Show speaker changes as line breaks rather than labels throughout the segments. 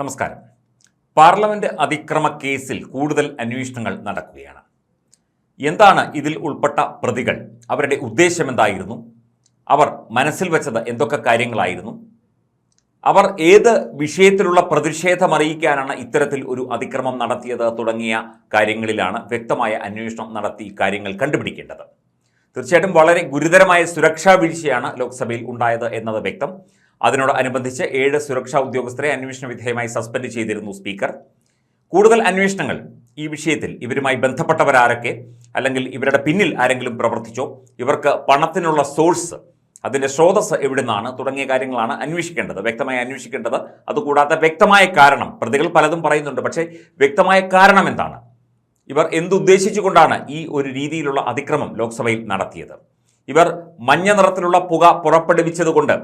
നമസ്കാരം. പാർലമെന്റ് അതിക്രമ കേസിൽ കൂടുതൽ അന്വേഷണങ്ങൾ നടക്കുകയാണ്. എന്താണ് ഇതിൽ ഉൾപ്പെട്ട പ്രതികൾ? അവരുടെ ഉദ്ദേശം എന്തായിരുന്നു? അവർ മനസ്സിൽ വെച്ചത് എന്തൊക്കെ കാര്യങ്ങളായിരുന്നു? അവർ ഏത് വിഷയത്തിലുള്ള പ്രതിഷേധമറിയിക്കാനാണ് ഇത്തരത്തിൽ ഒരു അതിക്രമം നടത്തിയത്? തുടങ്ങിയ കാര്യങ്ങളിലാണ് വ്യക്തമായ അന്വേഷണം നടത്തി കാര്യങ്ങൾ കണ്ടുപിടിക്കേണ്ടത്. തീർച്ചയായിട്ടും വളരെ ഗുരുതരമായ സുരക്ഷാ വീഴ്ചയാണ് ലോക്സഭയിൽ ഉണ്ടായത് എന്നത് വ്യക്തം. അതിനോട് അനുബന്ധിച്ച് ഏഴ് സുരക്ഷാ ഉദ്യോഗസ്ഥരെ അന്വേഷണ വിധേയമായി സസ്പെൻഡ് ചെയ്തിരുന്നു സ്പീക്കർ. കൂടുതൽ അന്വേഷണങ്ങൾ ഈ വിഷയത്തിൽ ഇവരുമായി ബന്ധപ്പെട്ടവരാരൊക്കെ അല്ലെങ്കിൽ ഇവരുടെ പിന്നിൽ ആരെങ്കിലും പ്രവർത്തിച്ചോ ഇവർക്ക് പണത്തിനുള്ള സോഴ്സ് അതിന്റെ സ്രോതസ് എവിടെ നിന്നാണ് തുടങ്ങിയ കാര്യങ്ങളാണ് അന്വേഷിക്കേണ്ടത് വ്യക്തമായി അന്വേഷിക്കേണ്ടത്. അതുകൂടാതെ വ്യക്തമായ കാരണം പ്രതികൾ പലതും പറയുന്നുണ്ട് പക്ഷേ വ്യക്തമായ കാരണം എന്താണ്? ഇവർ എന്തുദ്ദേശിച്ചുകൊണ്ടാണ് ഈ ഒരു രീതിയിലുള്ള അതിക്രമം ലോക്സഭയിൽ നടത്തിയത്? ഇവർ മഞ്ഞ നിറത്തിലുള്ള പുക പുറപ്പെടുവിച്ചതുകൊണ്ട്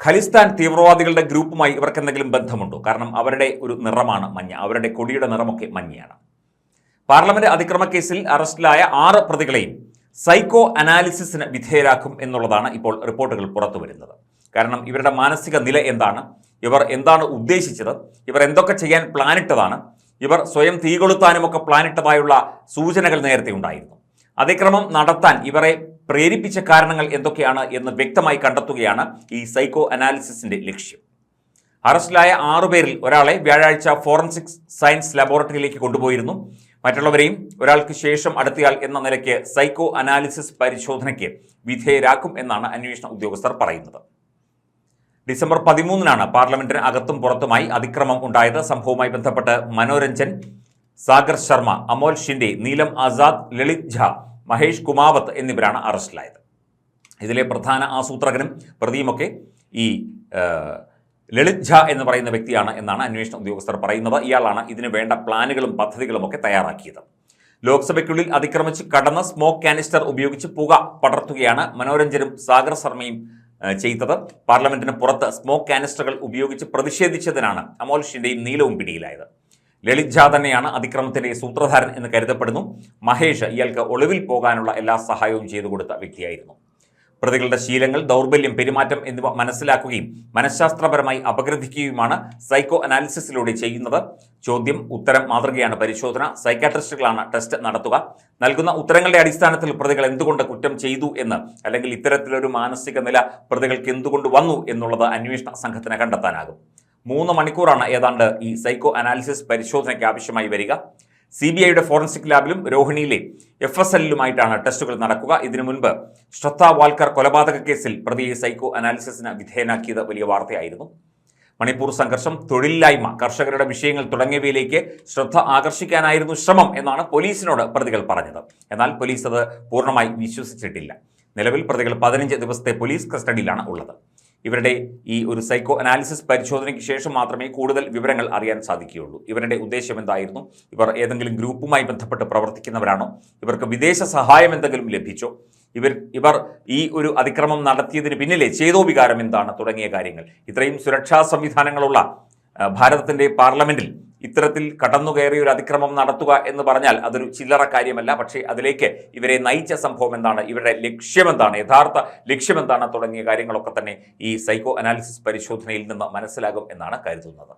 ഖലിസ്ഥാൻ തീവ്രവാദികളുടെ ഗ്രൂപ്പുമായി ഇവർക്ക് എന്തെങ്കിലും ബന്ധമുണ്ടോ? കാരണം അവരുടെ ഒരു നിറമാണ് മഞ്ഞ. അവരുടെ കൊടിയുടെ നിറമൊക്കെ മഞ്ഞയാണ്. പാർലമെന്റ് അതിക്രമ കേസിൽ അറസ്റ്റിലായ ആറ് പ്രതികളെയും സൈക്കോ അനാലിസിസിന് വിധേയരാക്കും എന്നുള്ളതാണ് ഇപ്പോൾ റിപ്പോർട്ടുകൾ പുറത്തു വരുന്നത് കാരണം ഇവരുടെ മാനസിക നില എന്താണ്? ഇവർ എന്താണ് ഉദ്ദേശിച്ചത്? ഇവർ എന്തൊക്കെ ചെയ്യാൻ പ്ലാനിട്ടതാണ്? ഇവർ സ്വയം തീകൊളുത്താനുമൊക്കെ പ്ലാനിട്ടതായുള്ള സൂചനകൾ നേരത്തെ ഉണ്ടായിരുന്നു. അതിക്രമം നടത്താൻ ഇവരെ പ്രേരിപ്പിച്ച കാരണങ്ങൾ എന്തൊക്കെയാണ് എന്ന് വ്യക്തമായി കണ്ടെത്തുകയാണ് ഈ സൈക്കോ അനാലിസിസിന്റെ ലക്ഷ്യം. അറസ്റ്റിലായ ആറുപേരിൽ ഒരാളെ വ്യാഴാഴ്ച ഫോറൻസിക് സയൻസ് ലബോറട്ടറിയിലേക്ക് കൊണ്ടുപോയിരുന്നു. മറ്റുള്ളവരെയും ഒരാൾക്ക് ശേഷം അടുത്തയാൾ എന്ന നിലയ്ക്ക് സൈക്കോ അനാലിസിസ് പരിശോധനയ്ക്ക് വിധേയരാക്കും എന്നാണ് അന്വേഷണ ഉദ്യോഗസ്ഥർ പറയുന്നത്. ഡിസംബർ പതിമൂന്നിനാണ് പാർലമെന്റിന് അകത്തും പുറത്തുമായി അതിക്രമം ഉണ്ടായത്. സംഭവവുമായി ബന്ധപ്പെട്ട് മനോരഞ്ജൻ സാഗർ ശർമ്മ അമോൽ ഷിൻഡെ നീലം ആസാദ് ലളിത് ഝാ മഹേഷ് കുമാവത്ത് എന്നിവരാണ് അറസ്റ്റിലായത്. ഇതിലെ പ്രധാന ആസൂത്രകനും പ്രതിയുമൊക്കെ ഈ ലളിത് ഝ എന്ന് പറയുന്ന വ്യക്തിയാണ് എന്നാണ് അന്വേഷണ ഉദ്യോഗസ്ഥർ പറയുന്നത്. ഇയാളാണ് ഇതിന് വേണ്ട പ്ലാനുകളും പദ്ധതികളും ഒക്കെ തയ്യാറാക്കിയത്. ലോക്സഭയ്ക്കുള്ളിൽ അതിക്രമിച്ച് കടന്ന് സ്മോക്ക് കാനിസ്റ്റർ ഉപയോഗിച്ച് പുക പടർത്തുകയാണ് മനോരഞ്ജനും സാഗർ ശർമ്മയും ചെയ്തത്. പാർലമെന്റിന് പുറത്ത് സ്മോക്ക് കാനിസ്റ്ററുകൾ ഉപയോഗിച്ച് പ്രതിഷേധിച്ചതിനാണ് അമോൽ നീലവും പിടിയിലായത്. ലളിത് ഝാ തന്നെയാണ് അതിക്രമത്തിന്റെ സൂത്രധാരൻ എന്ന് കരുതപ്പെടുന്നു. മഹേഷ് ഇയാൾക്ക് ഒളിവിൽ പോകാനുള്ള എല്ലാ സഹായവും ചെയ്തു കൊടുത്ത വ്യക്തിയായിരുന്നു. പ്രതികളുടെ ശീലങ്ങൾ ദൗർബല്യം പെരുമാറ്റം എന്നിവ മനസ്സിലാക്കുകയും മനഃശാസ്ത്രപരമായി അപഗ്രഥിക്കുകയുമാണ് സൈക്കോ അനാലിസിസിലൂടെ ചെയ്യുന്നത്. ചോദ്യം ഉത്തരം മാതൃകയാണ് പരിശോധന. സൈക്കാട്രിസ്റ്റുകളാണ് ടെസ്റ്റ് നടത്തുക. നൽകുന്ന ഉത്തരങ്ങളുടെ അടിസ്ഥാനത്തിൽ പ്രതികൾ എന്തുകൊണ്ട് കുറ്റം ചെയ്തു എന്ന് അല്ലെങ്കിൽ ഇത്തരത്തിലൊരു മാനസിക നില പ്രതികൾക്ക് എന്തുകൊണ്ട് വന്നു എന്നുള്ളത് അന്വേഷണ സംഘത്തിന് കണ്ടെത്താനാകും. മൂന്ന് മണിക്കൂറാണ് ഏതാണ്ട് ഈ സൈക്കോ അനാലിസിസ് പരിശോധനയ്ക്ക് ആവശ്യമായി വരിക. സി ബി ഐയുടെ ഫോറൻസിക് ലാബിലും രോഹിണിയിലെ എഫ് എസ് എല്ലിലുമായിട്ടാണ് ടെസ്റ്റുകൾ നടക്കുക. ഇതിനു മുൻപ് ശ്രദ്ധ വാൽക്കർ കൊലപാതക കേസിൽ പ്രതിയെ സൈക്കോ അനാലിസിസിന് വിധേയനാക്കിയത് വലിയ വാർത്തയായിരുന്നു. മണിപ്പൂർ സംഘർഷം തൊഴിലില്ലായ്മ കർഷകരുടെ വിഷയങ്ങൾ തുടങ്ങിയവയിലേക്ക് ശ്രദ്ധ ആകർഷിക്കാനായിരുന്നു ശ്രമം എന്നാണ് പോലീസിനോട് പ്രതികൾ പറഞ്ഞത്. എന്നാൽ പോലീസ് അത് പൂർണമായി വിശ്വസിച്ചിട്ടില്ല. നിലവിൽ പ്രതികൾ പതിനഞ്ച് ദിവസത്തെ പോലീസ് കസ്റ്റഡിയിലാണ് ഉള്ളത്. ഇവരുടെ ഈ ഒരു സൈക്കോ അനാലിസിസ് പരിശോധനയ്ക്ക് ശേഷം മാത്രമേ കൂടുതൽ വിവരങ്ങൾ അറിയാൻ സാധിക്കുകയുള്ളൂ. ഇവരുടെ ഉദ്ദേശം എന്തായിരുന്നു? ഇവർ ഏതെങ്കിലും ഗ്രൂപ്പുമായി ബന്ധപ്പെട്ട് പ്രവർത്തിക്കുന്നവരാണോ? ഇവർക്ക് വിദേശ സഹായം എന്തെങ്കിലും ലഭിച്ചോ? ഇവർ ഇവർ ഈ ഒരു അതിക്രമം നടത്തിയതിന് പിന്നിലെ ചേതോവികാരം എന്താണ്? തുടങ്ങിയ കാര്യങ്ങൾ. ഇത്രയും സുരക്ഷാ സംവിധാനങ്ങളുള്ള ഭാരതത്തിന്റെ പാർലമെന്റിൽ ഇത്തരത്തിൽ കടന്നുകയറി ഒരു അതിക്രമം നടത്തുക എന്ന് പറഞ്ഞാൽ അതൊരു ചില്ലറ കാര്യമല്ല. പക്ഷേ അതിലേക്ക് ഇവരെ നയിച്ച സംഭവം എന്താണ്? ഇവരുടെ ലക്ഷ്യമെന്താണ്? യഥാർത്ഥ ലക്ഷ്യമെന്താണ്? തുടങ്ങിയ കാര്യങ്ങളൊക്കെ തന്നെ ഈ സൈക്കോ അനാലിസിസ് പരിശോധനയിൽ നിന്ന് മനസ്സിലാകും എന്നാണ് കരുതുന്നത്.